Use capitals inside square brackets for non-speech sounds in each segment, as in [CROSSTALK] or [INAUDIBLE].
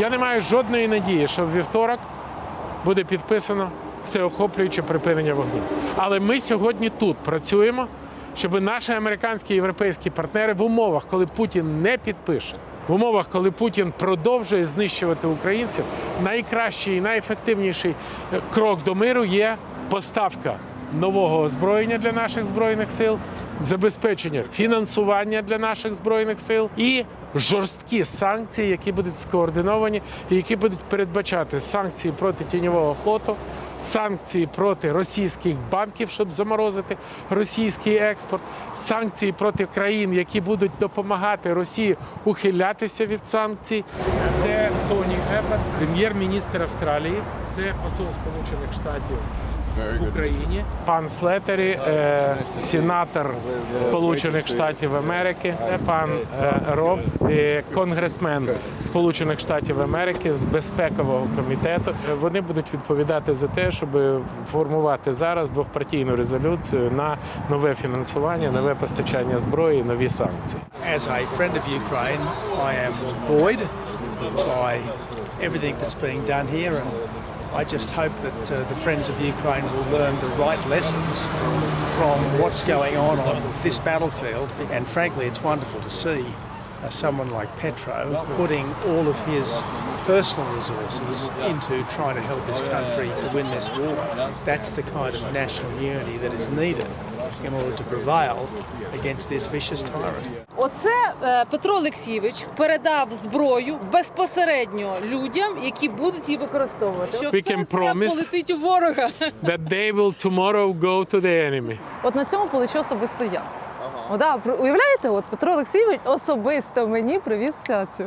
Я не маю жодної надії, що в вівторок буде підписано всеохоплююче припинення вогню. Але ми сьогодні тут працюємо, щоб наші американські і європейські партнери в умовах, коли Путін не підпише, в умовах, коли Путін продовжує знищувати українців, найкращий і найефективніший е, крок до миру є поставка нового озброєння для наших збройних сил, забезпечення фінансування для наших збройних сил і жорсткі санкції, які будуть скоординовані і які будуть передбачати санкції проти тіньового флоту, санкції проти російських банків, щоб заморозити російський експорт, санкції проти країн, які будуть допомагати Росії ухилятися від санкцій. Це Тоні Еппет, прем'єр-міністр Австралії, це посол Сполучених Штатів в Україні. Пан Слетері, е, сенатор Сполучених Штатів Америки, Е, пан е, Роб, конгресмен Сполучених Штатів Америки з безпекового комітету. Вони будуть відповідати за те, щоб формувати зараз двохпартійну резолюцію на нове фінансування, нове постачання зброї, нові санкції. As a friend of Ukraine, I am buoyed by everything that's being done here, and I just hope that uh, the friends of Ukraine will learn the right lessons from what's going on on this battlefield. And frankly, it's wonderful to see uh, someone like Petro putting all of his personal resources into trying to help his country to win this war. That's the kind of national unity that is needed in order to prevail against this vicious tyrant. Оце е, Петро Олексійович передав зброю безпосередньо людям, які будуть її використовувати. Що We can promise. полетить у ворога. That they will tomorrow go to the enemy. От на цьому полечу особисто я. О, да, уявляєте, от Петро Олексійович особисто мені привіз цяцю.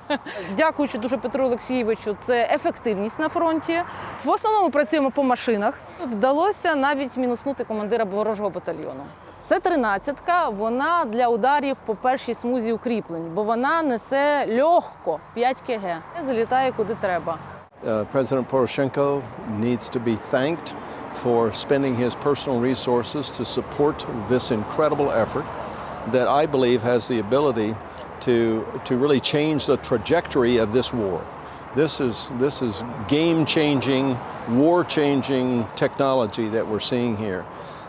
[LAUGHS] Дякуючи дуже Петру Олексійовичу, це ефективність на фронті. В основному працюємо по машинах. Вдалося навіть мінуснути командира ворожого батальйону. Це тринадцятка, вона для ударів по першій смузі укріплень, бо вона несе легко 5 кг. Залітає куди треба. Uh, President Poroshenko needs to be thanked for spending his personal resources to support this incredible effort that I believe has the ability to, to really change the trajectory of this war. This is, this is game changing, war changing technology that we're seeing here.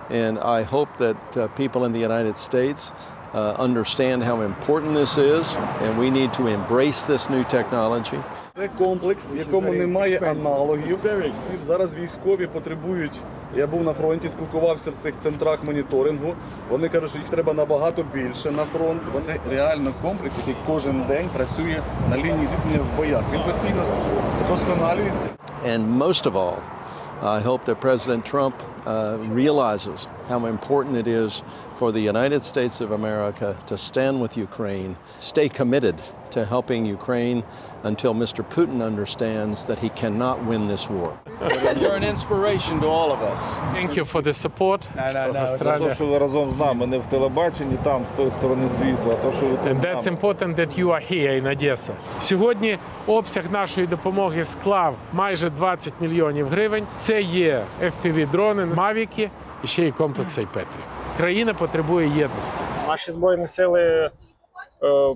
And I hope that uh, people in the United States uh, understand how important this is, and we need to embrace this new technology. Це комплекс, в якому немає аналогів. Зараз військові потребують. Я був на фронті, спілкувався в цих центрах моніторингу. Вони кажуть, що їх треба набагато більше на фронт. Це реально комплекс, який кожен день працює на лінії зіткнення в боях. Він постійно вдосконалюється. And most of all, I hope that President Trump uh, realizes how important it is for the United States of America to stand with Ukraine, stay committed to helping Ukraine until Mr. Putin understands that he cannot win this war. You're an inspiration to all of us. Thank you for the support No, no, no. Це те, що ви разом з нами, не в телебаченні, там, з тої сторони світу, а то, що ви тут And that's important that you are here in Odessa. Сьогодні обсяг нашої допомоги склав майже 20 мільйонів гривень. Це є FPV-дрони, мавіки і ще й комплекси Петрі. Країна потребує єдності. Наші збройні сили,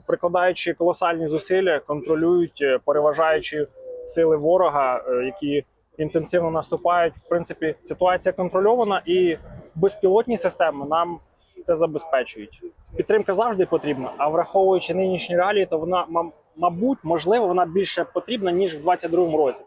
прикладаючи колосальні зусилля, контролюють, е, переважаючи сили ворога, е, які інтенсивно наступають. В принципі, ситуація контрольована, і безпілотні системи нам це забезпечують. Підтримка завжди потрібна, а враховуючи нинішні реалії, то вона мабуть, можливо, вона більше потрібна ніж в 2022 році.